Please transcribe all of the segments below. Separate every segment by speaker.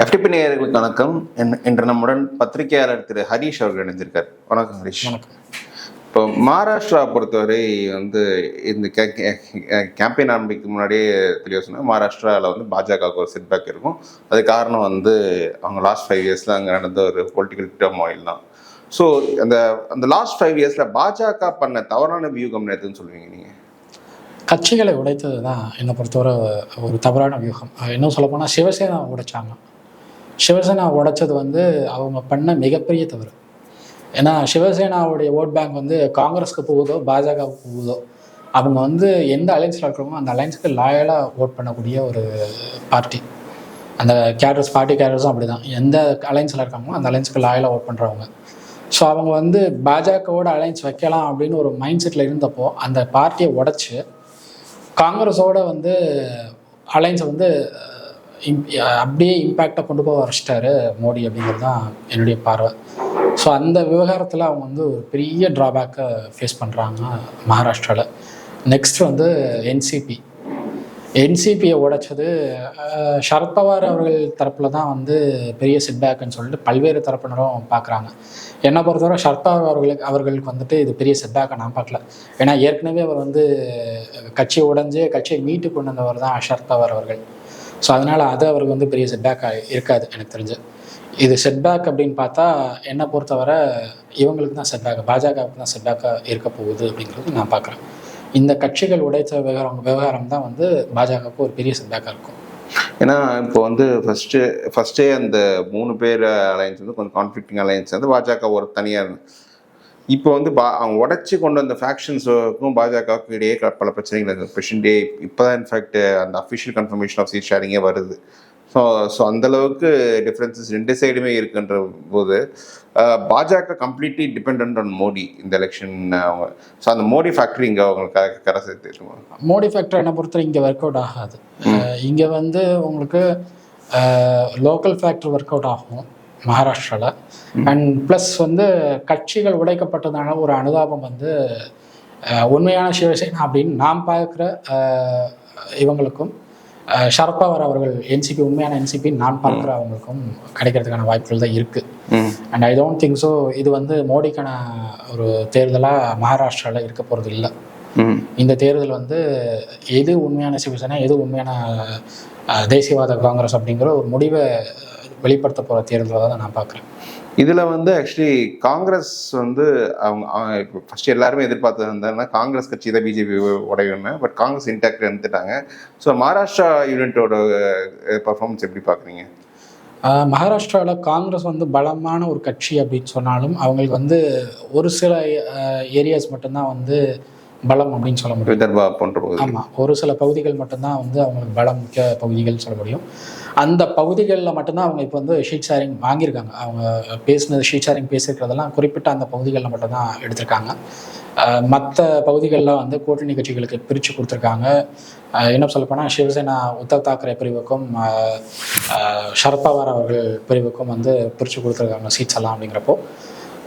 Speaker 1: FTP நேயர்களுக்கு வணக்கம். இன்- இன்று நம்முடன் பத்திரிகையாளர் திரு ஹரீஷ் அவர்கள் இணைஞ்சிருக்கார் வணக்கம் ஹரீஷ். இப்போ மகாராஷ்டிரா பொறுத்தவரை வந்து இந்த கேம்பெயின் ஆரம்பிக்கு முன்னாடியே தெளிவாக சொன்னா மகாராஷ்டிராவில் வந்து பாஜகவுக்கு ஒரு செட்பேக் இருக்கும். அது காரணம் வந்து அவங்க லாஸ்ட் ஃபைவ் இயர்ஸில் அங்கே நடந்த ஒரு பொலிட்டிக்கல் டர்மாயில் தான். ஸோ அந்த அந்த லாஸ்ட் ஃபைவ் இயர்ஸில் பாஜக பண்ண தவறான வியூகம் எதுன்னு சொல்லுவீங்க நீங்கள்
Speaker 2: கட்சிகளை உடைத்தது தான் என்னை பொறுத்தவரை ஒரு தவறான வியூகம். இன்னும் சொல்லப்போனால் சிவசேனா உடைச்சாங்க. சிவசேனா உடைச்சது வந்து அவங்க பண்ண மிகப்பெரிய தவறு. ஏன்னா சிவசேனாவுடைய ஓட் பேங்க் வந்து காங்கிரஸ்க்கு போகுதோ பாஜகவுக்கு போகுதோ அவங்க வந்து எந்த அலைன்ஸில் இருக்கிறோமோ அந்த அலைன்ஸுக்கு லாயலாக ஓட் பண்ணக்கூடிய ஒரு பார்ட்டி அந்த கேரஸ் பார்ட்டி கேரஸும் அப்படி தான் எந்த அலைன்ஸில் இருக்காங்களோ அந்த அலைன்ஸுக்கு லாயலாக ஓட் பண்ணுறவங்க ஸோ அவங்க வந்து பாஜகவோட அலைன்ஸ் வைக்கலாம் அப்படின்னு ஒரு மைண்ட் செட்டில் இருந்தப்போ அந்த பார்ட்டியை உடச்சி காங்கிரஸோட வந்து அலைன்ஸை வந்து அப்படியே இம்பேக்டை கொண்டு போக வரைச்சிட்டாரு மோடி அப்படிங்கிறது தான் என்னுடைய பார்வை. ஸோ அந்த விவகாரத்தில் அவங்க வந்து ஒரு பெரிய ட்ராபேக்கை ஃபேஸ் பண்ணுறாங்க மகாராஷ்டிராவில் நெக்ஸ்ட் வந்து என்சிபி என்சிபியை உடைச்சது சரத்பவார் அவர்கள் தரப்பில் தான் வந்து பெரிய செட்பேக்குன்னு சொல்லிட்டு பல்வேறு தரப்பினரும் பார்க்குறாங்க என்னை பொறுத்தவரை சரத்பவார் அவர்களுக்கு அவர்களுக்கு வந்துட்டு இது பெரிய செட்பேக்கை நான் பார்க்கல. ஏன்னா ஏற்கனவே அவர் வந்து கட்சியை உடைஞ்சு கட்சியை மீட்டு கொண்டு வந்தவர் தான் சரத்பவார் அவர்கள். ஸோ அதனால் அது அவருக்கு வந்து பெரிய செட்பேக்காக இருக்காது எனக்கு தெரிஞ்சு. இது செட்பேக் அப்படின்னு பார்த்தா என்னை பொறுத்தவரை இவங்களுக்கு தான் செட்பேக் பாஜகவுக்கு தான் செட்பேக்காக இருக்க போகுது அப்படிங்கிறது நான் பார்க்குறேன். இந்த கட்சிகள் உடைத்த விவகாரம் விவகாரம் தான் வந்து பாஜகவுக்கு ஒரு பெரிய செட்பேக்காக இருக்கும்.
Speaker 1: ஏன்னா இப்போ வந்து ஃபஸ்ட்டு ஃபஸ்ட்டே அந்த மூணு பேர் அலையன்ஸ் வந்து கொஞ்சம் கான்ஃப்ளிக்டிங் அலையன்ஸ் வந்து பாஜக ஒரு தனியாக இருந்து இப்போ வந்து பா அவங்க உடச்சி கொண்டு வந்த ஃபேக்ஷன்ஸுக்கும் பாஜகவுக்கும் இடையே பல பிரச்சனைகள் இருக்குது பிரசிடென்ட் டே இப்போ தான் இன்ஃபேக்ட் அந்த அஃபிஷியல் கன்ஃபர்மேஷன் ஆஃப் சீட் ஷேரிங்கே வருது. ஸோ ஸோ அந்தளவுக்கு டிஃப்ரென்சஸ் ரெண்டு சைடுமே இருக்குன்ற போது பாஜக கம்ப்ளீட்லி டிபெண்ட் ஆன் மோடி இந்த எலெக்ஷன் அவங்க ஸோ அந்த மோடி ஃபேக்டரி இங்கே அவங்களுக்கு கரை சேர்த்துருமா
Speaker 2: மோடி ஃபேக்டர் என்னை பொறுத்தவரை இங்கே ஒர்க் அவுட் ஆகாது. இங்கே வந்து உங்களுக்கு லோக்கல் ஃபேக்டர் ஒர்க் அவுட் ஆகும். மகாராஷ்டிராவில் அண்ட் ப்ளஸ் வந்து கட்சிகள் உடைக்கப்பட்டதான ஒரு அனுதாபம் வந்து உண்மையான சிவசேனா அப்படின்னு நாம் பார்க்குற இவங்களுக்கும் சரத்பவார் அவர்கள் என்சிபி உண்மையான என்சிபி நான் பார்க்குற அவங்களுக்கும் கிடைக்கிறதுக்கான வாய்ப்புகள் தான் இருக்குது and I don't think so இது வந்து மோடிக்கான ஒரு தேர்தலாக மகாராஷ்டிராவில் இருக்க போகிறது இல்லை. இந்த தேர்தல் வந்து எது உண்மையான சிவசேனா எது உண்மையான தேசியவாத காங்கிரஸ் அப்படிங்கிற ஒரு முடிவை வெளிப்படுத்த போகிற தேர்தலாக தான் நான் பார்க்குறேன்.
Speaker 1: இதில் வந்து ஆக்சுவலி காங்கிரஸ் வந்து அவங்க இப்போ ஃபர்ஸ்ட் எல்லாருமே எதிர்பார்த்தது இருந்தாங்கன்னா காங்கிரஸ் கட்சி தான் பிஜேபி உடையுன்னு பட் காங்கிரஸ் இன்டாக்ட் எடுத்துட்டாங்க ஸோ மகாராஷ்டிரா யூனிட்டோட பர்ஃபார்மன்ஸ் எப்படி பார்க்குறீங்க?
Speaker 2: மகாராஷ்டிராவில் காங்கிரஸ் வந்து பலமான ஒரு கட்சி அப்படின்னு சொன்னாலும் அவங்களுக்கு வந்து ஒரு சில ஏரியாஸ் மட்டும்தான் வந்து பலம் அப்படின்னு சொல்ல முடியும்.
Speaker 1: விதர்பா போன்ற
Speaker 2: ஆமாம் ஒரு சில பகுதிகள் மட்டும்தான் வந்து அவங்களுக்கு பலம் மிக்க பகுதிகள் சொல்ல முடியும். அந்த பகுதிகளில் மட்டும்தான் அவங்க இப்போ வந்து ஷீட் ஷேரிங் வாங்கியிருக்காங்க. அவங்க பேசினது ஷீட் ஷேரிங் பேசியிருக்கிறதெல்லாம் குறிப்பிட்ட அந்த பகுதிகளில் மட்டும்தான் எடுத்திருக்காங்க. மற்ற பகுதிகளில் வந்து கூட்டணி கட்சிகளுக்கு பிரித்து கொடுத்துருக்காங்க. இன்னும் சொல்லப்போனால் சிவசேனா உத்தவ் தாக்கரே பிரிவுக்கும் சரத்பவார் அவர்கள் பிரிவுக்கும் வந்து பிரித்து கொடுத்துருக்காங்க சீட்ஸ் எல்லாம் அப்படிங்கிறப்போ.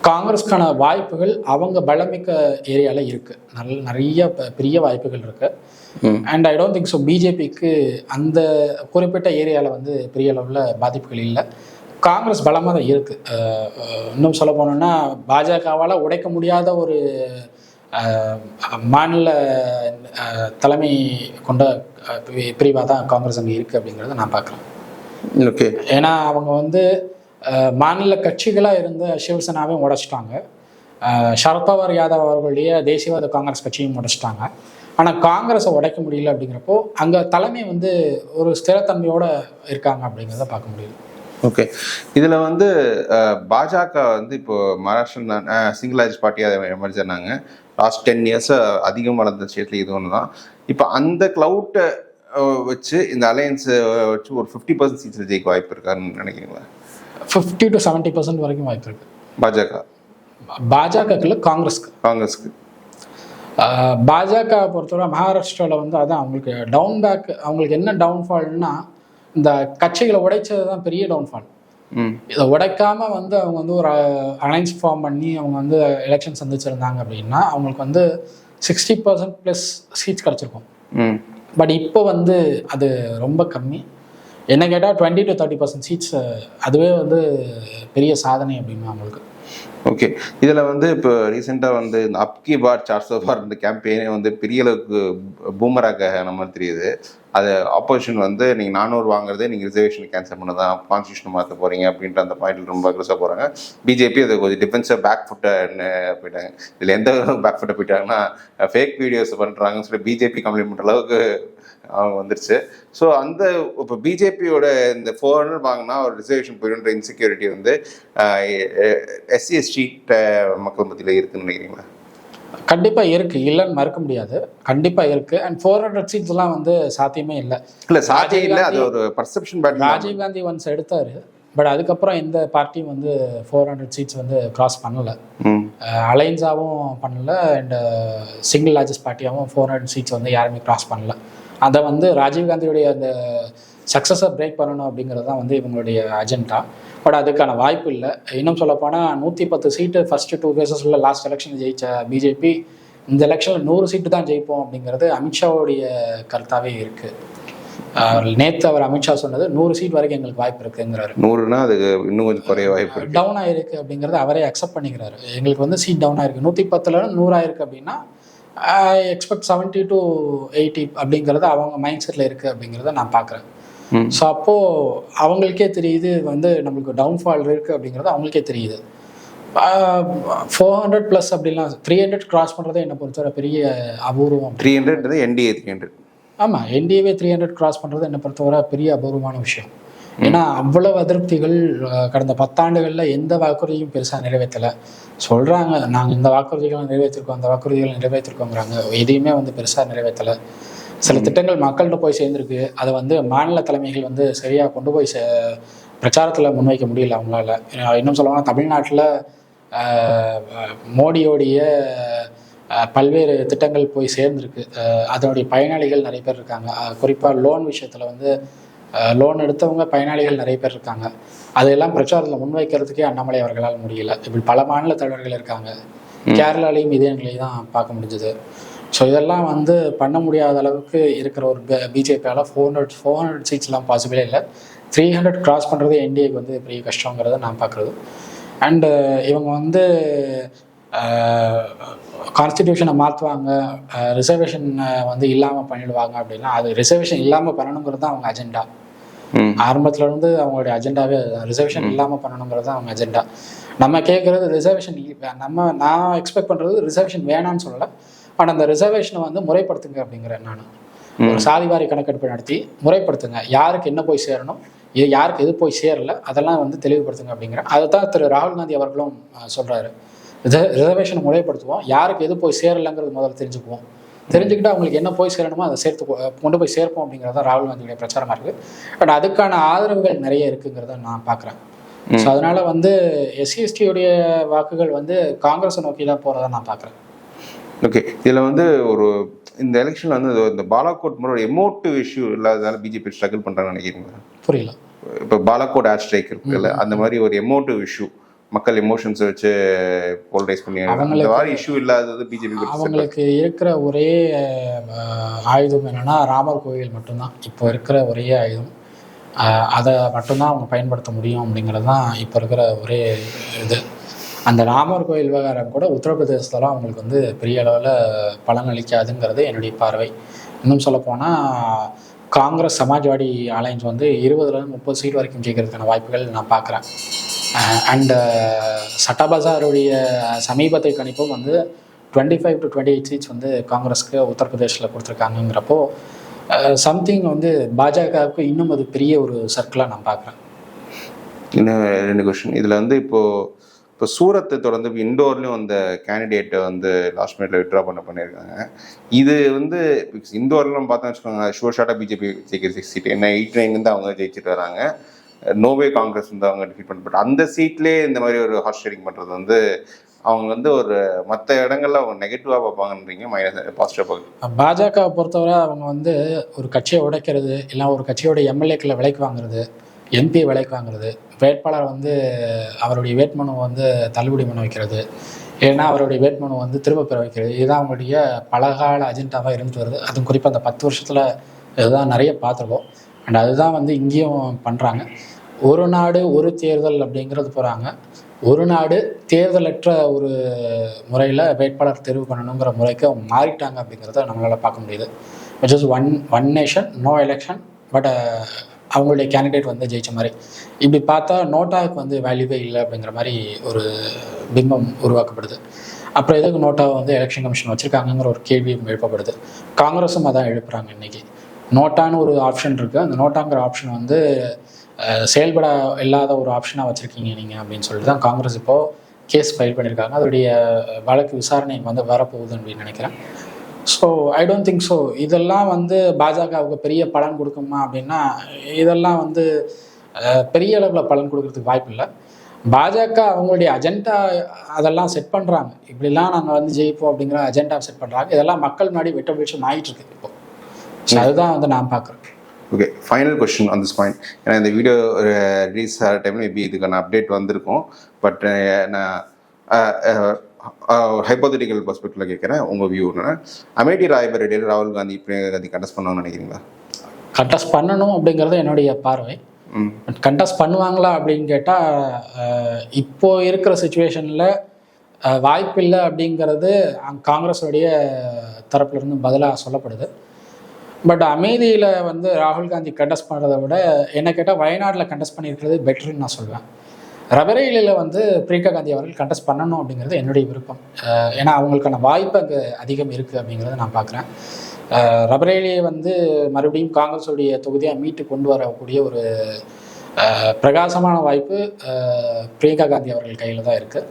Speaker 2: காங்கிரஸ்க்கான வாய்ப்புகள் அவங்க பலமிக்க ஏரியாவில் இருக்குது நல்ல நிறைய பெரிய வாய்ப்புகள் இருக்குது. And I don't think so பிஜேபிக்கு அந்த குறிப்பிட்ட ஏரியாவில் வந்து பெரிய அளவில் பாதிப்புகள் இல்லை. காங்கிரஸ் பலமாக தான் இருக்குது இன்னும் சொல்ல போனோம்னா பாஜகவால் உடைக்க முடியாத ஒரு மாநில தலைமை கொண்ட பிரிவாக தான் காங்கிரஸ் அங்கே இருக்குது அப்படிங்கிறத நான் பார்க்குறேன்
Speaker 1: ஓகே
Speaker 2: ஏன்னா அவங்க வந்து மாநில கட்சிகளாக இருந்த சிவசேனாவையும் உடைச்சிட்டாங்க. சரத்பவார் யாதவ் அவர்களுடைய தேசியவாத காங்கிரஸ் கட்சியும் உடைச்சிட்டாங்க. ஆனால் காங்கிரஸை உடைக்க முடியல அப்படிங்கிறப்போ அங்கே தலைமை வந்து ஒரு ஸ்திரத்தன்மையோடு இருக்காங்க அப்படிங்கிறத பார்க்க முடியுது.
Speaker 1: ஓகே. இதில் வந்து பாஜக வந்து இப்போ மகாராஷ்டிரன் தான் சிங்கிள் லார்ஜ் பார்ட்டியாக எமர்ஜ் ஆனாங்க லாஸ்ட் டென் இயர்ஸ் அதிகம் வளர்ந்த ஸ்டேட்ல இது ஒன்று தான். இப்போ அந்த க்ளவுட்டை வச்சு இந்த அலையன்ஸை வச்சு ஒரு ஃபிஃப்டி பர்சன்ட் சீட்ஸில் ஜெயிக்க வாய்ப்பு இருக்காருன்னு நினைக்கிறீங்களா?
Speaker 2: ஃபிஃப்டி டு செவன்ட்டி பர்சன்ட் வரைக்கும் வாய்ப்பு இருக்குது
Speaker 1: பாஜக.
Speaker 2: பாஜகக்குள்ள காங்கிரஸ்க்கு.
Speaker 1: காங்கிரஸ்க்கு.
Speaker 2: பாஜக பொறுத்தவரை மகாராஷ்டிராவில் வந்து அதான் அவங்களுக்கு டவுன் பேக் அவங்களுக்கு என்ன டவுன்ஃபால்னா இந்த கட்சிகளை உடைச்சது தான் பெரிய டவுன்ஃபால் இதை உடைக்காம வந்து அவங்க வந்து ஒரு அலைன்ஸ் ஃபார்ம் பண்ணி அவங்க வந்து எலெக்ஷன் சந்திச்சிருந்தாங்க அப்படின்னா அவங்களுக்கு வந்து சிக்ஸ்டி பர்சன்ட் ப்ளஸ் சீட்ஸ் கிடச்சிருக்கும். பட் இப்போ வந்து அது ரொம்ப கம்மி. என்ன கேட்டால் twenty to thirty percent seats அதுவே வந்து பெரிய சாதனை அப்படின்னு அவங்களுக்கு.
Speaker 1: ஓகே இதில் வந்து இப்போ ரீசெண்டாக வந்து இந்த அப்கி பார் சார்சோ பார் இந்த கேம்பெயினே வந்து பெரிய அளவுக்கு பூமராக நம்ம மாதிரி தெரியுது. அது ஆப்போசிஷன் வந்து நீங்கள் நானூறு வாங்குறதே நீங்கள் ரிசர்வேஷன் கேன்சல் பண்ணதான் கான்ஸ்டியூஷன் மாற்ற போகிறீங்க அப்படின்ற அந்த பாயிண்ட்ல ரொம்ப அக்ரஸாக போகிறாங்க பிஜேபி அதை கொஞ்சம் டிஃபென்ஸாக பேக் ஃபுட்டை போயிட்டாங்க. இதில் எந்த பேக் ஃபுட்டை போயிட்டாங்கன்னா ஃபேக் வீடியோஸ் பண்ணுறாங்கன்னு சொல்லி பிஜேபி கம்ப்ளைண்ட் பண்ணுற அளவுக்கு அவங்க வந்துருச்சு. ஸோ அந்த இப்போ பிஜேபியோட இந்த ஃபோர் ஹண்ட்ரட் வாங்கினா ஒரு ரிசர்வேஷன் போயிடுன்ற இன்செக்யூரிட்டி வந்து எஸ்சி எஸ்டி மக்கள் மத்தியில் இருக்குன்னு நினைக்கிறீங்களா?
Speaker 2: கண்டிப்பாக இருக்குது இல்லைன்னு மறுக்க முடியாது. கண்டிப்பாக இருக்குது அண்ட் ஃபோர் ஹண்ட்ரட் சீட்ஸ்லாம் வந்து சாத்தியமே இல்லை.
Speaker 1: இல்லை சாத்தியம் இல்லை. அது ஒரு பர்செப்ஷன்
Speaker 2: ராஜீவ் காந்தி ஒன்ஸ் எடுத்தார். பட் அதுக்கப்புறம் எந்த பார்ட்டியும் வந்து ஃபோர் ஹண்ட்ரட் சீட்ஸ் வந்து கிராஸ் பண்ணலை.
Speaker 1: ம்.
Speaker 2: அலைன்ஸாகவும் பண்ணல. அண்ட் சிங்கிள் லார்ஜஸ்ட் பார்ட்டியாகவும் ஃபோர் ஹண்ட்ரட் சீட்ஸ் வந்து யாருமே கிராஸ் பண்ணல. அதை வந்து ராஜீவ் காந்தியுடைய அந்த சக்ஸஸை பிரேக் பண்ணணும் அப்படிங்கிறது தான் வந்து இவங்களுடைய அஜெண்டா பட் அதுக்கான வாய்ப்பு இல்லை. இன்னும் சொல்லப்போனால் நூற்றி பத்து சீட்டு ஃபஸ்ட்டு டூ ஃபேஸஸில் லாஸ்ட் எலெக்ஷன் ஜெயிச்ச பிஜேபி இந்த எலெக்ஷனில் நூறு சீட்டு தான் ஜெயிப்போம் அப்படிங்கிறது அமித்ஷாவுடைய கருத்தாகவே இருக்குது நேற்று அவர் அமித்ஷா சொன்னது நூறு சீட் வரைக்கும் எங்களுக்கு வாய்ப்பு இருக்குங்கிறாரு.
Speaker 1: நூறுனா அது இன்னும் கொஞ்சம் குறைய வாய்ப்பு
Speaker 2: டவுன் ஆயிருக்கு அப்படிங்கிறத அவரே அக்செப்ட் பண்ணிக்கிறாரு. எங்களுக்கு வந்து சீட் டவுன் ஆயிருக்கு. நூற்றி பத்துல நூறு ஆயிருக்கு அப்படின்னா எக்ஸ்பெக்ட் செவன்ட்டி டு எயிட்டி அப்படிங்கிறது அவங்க மைண்ட் செட்டில் இருக்குது அப்படிங்கிறத நான் பார்க்குறேன். ஸோ அப்போது அவங்களுக்கே தெரியுது வந்து நம்மளுக்கு டவுன்ஃபால் இருக்குது அப்படிங்கிறது அவங்களுக்கே தெரியுது. ஃபோர் ஹண்ட்ரட் ப்ளஸ் அப்படிலாம் த்ரீ ஹண்ட்ரட் கிராஸ் பண்ணுறதே என்னை பொறுத்தவரை பெரிய அபூர்வம்.
Speaker 1: Three hundred NDA three hundred
Speaker 2: ஆமாம் என்டிஏவே த்ரீ ஹண்ட்ரட் கிராஸ் பண்ணுறது என்னை பொறுத்தவரை பெரிய அபூர்வமான விஷயம். ஏன்னா அவ்வளவு அதிருப்திகள் கடந்த பத்தாண்டுகளில் எந்த வாக்குறுதியும் பெருசாக நிறைவேற்றலை. சொல்கிறாங்க நாங்கள் இந்த வாக்குறுதிகளை நிறைவேற்றிருக்கோம் அந்த வாக்குறுதிகளை நிறைவேற்றிருக்கோங்கிறாங்க. எதையுமே வந்து பெருசாக நிறைவேற்றலை. சில திட்டங்கள் மக்கள்கிட்ட போய் சேர்ந்துருக்கு. அதை வந்து மாநில தலைமைகள் வந்து சரியாக கொண்டு போய் சே பிரச்சாரத்தில் முன்வைக்க முடியல அவங்களால. இன்னும் சொல்லப்போனால் தமிழ்நாட்டில் மோடியோடைய பல்வேறு திட்டங்கள் போய் சேர்ந்துருக்கு. அதனுடைய பயனாளிகள் நிறைய பேர் இருக்காங்க. குறிப்பாக லோன் விஷயத்தில் வந்து லோன் எடுத்தவங்க பயனாளிகள் நிறைய பேர் இருக்காங்க. அதையெல்லாம் பிரச்சாரத்தில் முன்வைக்கிறதுக்கே அண்ணாமலை அவர்களால் முடியல. இப்படி பல மாநில தலைவர்கள் இருக்காங்க. கேரளாலையும் இதே நிலையை தான் பார்க்க முடிஞ்சது. ஸோ இதெல்லாம் வந்து பண்ண முடியாத அளவுக்கு இருக்கிற ஒரு பிஜேபியால் ஃபோர் ஹண்ட்ரட் ஃபோர் ஹண்ட்ரட் சீட்ஸ்லாம் பாசிபிளே இல்லை. த்ரீ ஹண்ட்ரட் கிராஸ் பண்ணுறது என்டிஏக்கு வந்து பெரிய கஷ்டங்கிறத நான் பார்க்குறது. அண்டு இவங்க வந்து கான்ஸ்டிடியூஷனை மாற்றுவாங்க ரிசர்வேஷன் வந்து இல்லாமல் பண்ணிடுவாங்க அப்படின்னா அது ரிசர்வேஷன் இல்லாமல் பண்ணணுங்கிறது தான் அவங்க அஜெண்டா ஆரம்பத்துல இருந்து அவங்களுடைய அஜெண்டாவே ரிசர்வேஷன் இல்லாமல் பண்ணணுங்கிறது தான் அவங்க அஜெண்டா நம்ம கேட்குறது ரிசர்வேஷன் நம்ம நான் எக்ஸ்பெக்ட் பண்ணுறது ரிசர்வேஷன் வேணாம்னு சொல்லலை. ஆனால் அந்த ரிசர்வேஷனை வந்து முறைப்படுத்துங்க அப்படிங்கிறேன் நான். ஒரு சாதிவாரி கணக்கெடுப்பு நடத்தி முறைப்படுத்துங்க. யாருக்கு என்ன போய் சேரணும் இது யாருக்கு எது போய் சேரல அதெல்லாம் வந்து தெளிவுபடுத்துங்க அப்படிங்கிறேன் அதை தான் திரு ராகுல் காந்தி அவர்களும் அஹ், சொல்றாரு. ரிசர்வேஷனை முறைப்படுத்துவோம். யாருக்கு எது போய் சேரலைங்கிறது முதல்ல தெரிஞ்சுக்குவோம். தெரிஞ்சுக்கிட்டு அவங்களுக்கு என்ன போய் சேரணுமோ அதை சேர்த்து கொண்டு போய் சேர்ப்போம் அப்படிங்கிறது தான் ராகுல் காந்தியுடைய பிரச்சாரமாக இருக்குது பட் அதுக்கான ஆதரவுகள் நிறைய இருக்குங்கிறத நான் பார்க்குறேன் ஸோ அதனால வந்து எஸ்சி எஸ்டியுடைய வாக்குகள் வந்து காங்கிரஸை நோக்கி தான் போகிறதா நான் பார்க்குறேன்
Speaker 1: ஓகே இதில் வந்து ஒரு இந்த எலெக்ஷனில் வந்து இந்த பாலாகோட் முறை எமோட்டிவ் இஷ்யூ இல்லாததால பிஜேபி ஸ்ட்ரகிள் பண்ணுறாங்கன்னு நினைக்கிறீங்களா?
Speaker 2: புரியல.
Speaker 1: இப்போ பாலாகோட் ஏர் ஸ்ட்ரைக் இருக்குல்ல அந்த மாதிரி ஒரு எமோட்டிவ் இஷ்யூ மக்கள் எமோஷன்ஸ் வச்சு போலரைஸ் பண்ணி அந்த மாதிரி இஷ்யூ இல்லாதது பிஜேபி
Speaker 2: அவங்களுக்கு இருக்கிற ஒரே ஆயுதம் என்னன்னா ராமர் கோவில் மட்டும்தான். இப்போ இருக்கிற ஒரே ஆயுதம். அதை மட்டும்தான் அவங்க பயன்படுத்த முடியும் அப்படிங்கிறது தான் இப்போ இருக்கிற ஒரே இது. அந்த ராமர் கோயில் விவகாரம் கூட உத்தரப்பிரதேசத்தில் அவங்களுக்கு வந்து பெரிய அளவில் பலன் அளிக்காதுங்கிறது என்னுடைய பார்வை. இன்னும் சொல்லப்போனால் காங்கிரஸ் சமாஜ்வாடி அலைன்ஸ் வந்து இருபதுலேருந்து முப்பது சீட் வரைக்கும் ஜெயிக்கிறதுக்கான வாய்ப்புகள் நான் பார்க்குறேன். அண்டு சட்டாபசாருடைய சமீபத்தை கணிப்பும் வந்து twenty five to twenty eight seats வந்து காங்கிரஸ்க்கு உத்தரப்பிரதேசில் கொடுத்துருக்காங்கங்கிறப்போ சம்திங் வந்து பாஜகவுக்கு இன்னும் அது பெரிய ஒரு சர்க்கிளாக நான் பார்க்குறேன்.
Speaker 1: இன்னும் ரெண்டு கொஷின் இதில் வந்து இப்போது இப்போ சூரத்தை தொடர்ந்து இப்போ இண்டோர்லேயும் அந்த கேண்டிடேட்டை வந்து லாஸ்ட் மினிட்ல விட்ரா பண்ண பண்ணியிருக்காங்க இது வந்து இண்டோர்லாம் பார்த்தா வச்சுக்கோங்க ஷோர் ஷார்ட்டாக பிஜேபி ஜெயிக்கிற சிக்ஸ் சீட் என்ன எயிட் நைன்லேருந்து அவங்க ஜெயிச்சிட்டு வராங்க. நோவே காங்கிரஸ் வந்து அவங்க டிஃபீட் பண்ண பட் அந்த சீட்லேயே இந்த மாதிரி ஒரு ஹார்ஸ் ஷேரிங் பண்ணுறது வந்து அவங்க வந்து ஒரு மற்ற இடங்கள்ல அவங்க நெகட்டிவாக பார்ப்பாங்கன்றீங்க மைனஸ் பாசிட்டிவாக பார்க்க
Speaker 2: பாஜகவை பொறுத்தவரை அவங்க வந்து ஒரு கட்சியை உடைக்கிறது இல்லை ஒரு கட்சியோட எம்எல்ஏக்களை விலைக்கு வாங்குறது எம்பி விலைக்கு வாங்குறது வேட்பாளர் வந்து அவருடைய வேட்புமனு வந்து தள்ளுபடி பண்ண வைக்கிறது ஏன்னா அவருடைய வேட்புமனு வந்து திரும்ப பெற வைக்கிறது இதுதான் அவங்களுடைய பலகால அஜெண்டாவாக இருந்துட்டு வருது. அதுவும் குறிப்பாக அந்த பத்து வருஷத்தில் இதுதான் நிறைய பார்த்துருக்கோம். அண்ட் அதுதான் வந்து இங்கேயும் பண்ணுறாங்க ஒரு நாடு ஒரு தேர்தல் அப்படிங்கிறது போகிறாங்க ஒரு நாடு தேர்தலற்ற ஒரு முறையில் வேட்பாளர் தெரிவு பண்ணணுங்கிற முறைக்கு அவங்க மாறிட்டாங்க அப்படிங்கிறத நம்மளால் பார்க்க முடியுது. Which is one one nation no election but அவங்களுடைய கேண்டிடேட் வந்து ஜெயிச்ச மாதிரி. இப்படி பார்த்தா நோட்டாவுக்கு வந்து வேல்யூவே இல்லை அப்படிங்கிற மாதிரி ஒரு பிம்பம் உருவாக்கப்படுது. அப்புறம் எதுக்கு நோட்டாவை வந்து எலெக்ஷன் கமிஷன் வச்சுருக்காங்கங்கிற ஒரு கேள்வியும் எழுப்பப்படுது. காங்கிரஸும் அதான் எழுப்புறாங்க இன்னைக்கு. நோட்டான்னு ஒரு ஆப்ஷன் இருக்குது அந்த நோட்டாங்கிற ஆப்ஷன் வந்து செயல்பட இல்லாத ஒரு ஆப்ஷனாக வச்சுருக்கீங்க நீங்கள் அப்படின்னு சொல்லிட்டு தான் காங்கிரஸ் இப்போது கேஸ் ஃபைல் பண்ணியிருக்காங்க அதோடைய வழக்கு விசாரணை வந்து வரப்போகுது அப்படின்னு நினைக்கிறேன். So I don't think so இதெல்லாம் வந்து பாஜகவுக்கு பெரிய பலன் கொடுக்குமா அப்படின்னா இதெல்லாம் வந்து பெரிய அளவில் பலன் கொடுக்கறதுக்கு வாய்ப்பு இல்லை. பாஜக அவங்களுடைய அஜெண்டா அதெல்லாம் செட் பண்ணுறாங்க இப்படிலாம் நாங்கள் வந்து ஜெயிப்போம் அப்படிங்கிற அஜெண்டா செட் பண்ணுறாங்க இதெல்லாம் மக்கள் முன்னாடி வெட்ட வெளிச்சம் ஆகிட்டு இருக்கு இப்போ. ஸோ அதுதான் வந்து நான் பார்க்குறேன்
Speaker 1: okay final question on this point ஏன்னா இந்த வீடியோ ரிலீஸ் ஆகிற டைமில் மேபி இதுக்கான அப்டேட் வந்திருக்கும். பட் நான் ஹைப்போதட்டிக்கல் பர்ஸ்பெக்டிவில் கேட்குறேன் உங்கள் வியூ என்னன்னா அமேடி ராய்பரேடியில் ராகுல் காந்தி பிரியங்கா காந்தி கண்டஸ்ட் பண்ணணும்னு நினைக்கிறீங்களா?
Speaker 2: கண்டஸ்ட் பண்ணணும் அப்படிங்கிறது என்னுடைய பார்வை. கண்டஸ்ட் பண்ணுவாங்களா அப்படின்னு கேட்டால் இப்போ இருக்கிற சுச்சுவேஷனில் வாய்ப்பு இல்லை அப்படிங்கிறது காங்கிரஸோடைய தரப்புல இருந்து பதிலாக சொல்லப்படுது. பட் அமைதியில் வந்து ராகுல் காந்தி கண்டஸ்ட் பண்ணுறதை விட என்ன கேட்டால் வயநாட்டில் கண்டஸ்ட் பண்ணியிருக்கிறது பெட்டர்னு நான் சொல்வேன். ரபரேலியில் வந்து பிரியங்கா காந்தி அவர்கள் கண்டஸ்ட் பண்ணணும் அப்படிங்கிறது என்னுடைய விருப்பம். ஏன்னா அவங்களுக்கான வாய்ப்பு அங்கே அதிகம் இருக்குது அப்படிங்கிறத நான் பார்க்குறேன் ரபரேலியை வந்து மறுபடியும் காங்கிரஸுடைய தொகுதியாக மீட்டு கொண்டு வரக்கூடிய ஒரு பிரகாசமான வாய்ப்பு பிரியங்கா காந்தி அவர்கள் கையில் தான் இருக்குது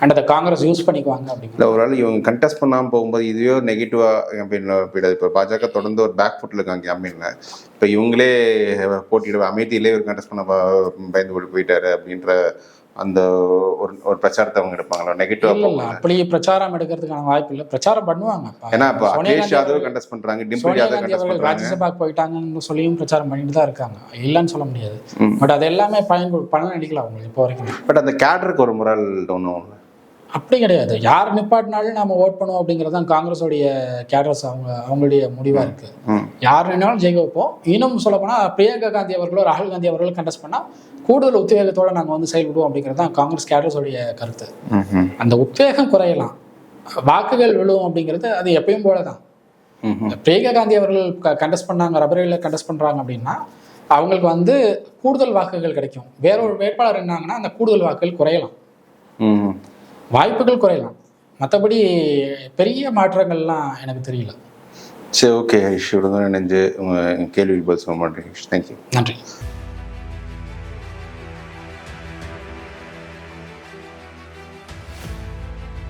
Speaker 2: அண்ட் அதை காங்கிரஸ் யூஸ் பண்ணிக்குவாங்க அப்படிங்கிறது
Speaker 1: இல்லை ஒரு ஆள் இவங்க கண்டெஸ்ட் பண்ணாமல் போகும்போது இதுவே நெகட்டிவாக அப்படின்னு போயிடாது இப்போ பாஜக தொடர்ந்து ஒரு பேக் ஃபுட்டில் இருக்காங்க கேம்பெயினில் இப்போ இவங்களே போட்டியிட அமேதியிலே ஒரு கண்டெஸ்ட் பண்ண பயந்து போய் போயிட்டாரு அப்படின்ற அந்த ஒரு ஒரு பிரச்சாரத்தை அவங்க எடுப்பாங்களா?
Speaker 2: இல்லை
Speaker 1: நெகட்டிவாக
Speaker 2: இல்லை அப்படி பிரச்சாரம் எடுக்கிறதுக்கான வாய்ப்பு இல்லை. பிரச்சாரம் பண்ணுவாங்க.
Speaker 1: ஏன்னா இப்போ அகிலேஷ் யாதவ் கண்டெஸ்ட் பண்ணுறாங்க டிம்பிள் யாதவ் கண்டெஸ்ட்
Speaker 2: அவர்கள்
Speaker 1: பண்ணுறாங்க
Speaker 2: ராஜ்யசபாக்கு போயிட்டாங்கன்னு சொல்லியும் பிரச்சாரம் பண்ணிட்டு தான் இருக்காங்க. இல்லைன்னு சொல்ல முடியாது. பட் அது எல்லாமே பயன் பலன் அடிக்கல அவங்களுக்கு இப்போ வரைக்கும்.
Speaker 1: பட் அந்த கேடருக்கு ஒரு முறால் ஒன்றும்
Speaker 2: அப்படி கிடையாது. யார் நிப்பாட்டினாலும் நம்ம ஓட் பண்ணுவோம் அப்படிங்கிறது தான் காங்கிரஸோடைய கேடர்ஸ் அவங்க அவங்களுடைய முடிவாக இருக்கு.
Speaker 1: ம்.
Speaker 2: யார் வேணாலும் ஜெயிக்க வைப்போம். இன்னும் சொல்ல போனால் பிரியங்கா காந்தி அவர்களோ ராகுல் காந்தி அவர்களோ கண்டஸ்ட் பண்ணால் கூடுதல் உத்வேகத்தோட நாங்கள் வந்து செயல்படுவோம் அப்படிங்கிறது தான் காங்கிரஸ் கேடர்ஸோடைய கருத்து. அந்த உத்வேகம் குறையலாம். வாக்குகள் விழுவும் அப்படிங்கிறது அது எப்பயும் போல தான் பிரியங்கா காந்தி அவர்கள் கண்டஸ்ட் பண்ணாங்க ரபரேலில் கண்டஸ்ட் பண்ணுறாங்க அப்படின்னா அவங்களுக்கு வந்து கூடுதல் வாக்குகள் கிடைக்கும். வேற ஒரு வேட்பாளர் இருந்தாங்கன்னா அந்த கூடுதல் வாக்குகள் குறையலாம். வாய்ப்புகள் குறையலாம். மற்றபடி பெரிய மாற்றங்கள்லாம் எனக்கு தெரியல.
Speaker 1: சரி ஓகே. ஹரிஷ் இவ்வளோ தான் நினைஞ்சு உங்கள் கேள்வி பதில் சொல்ல மாட்டேன். தேங்க்யூ
Speaker 2: நன்றி.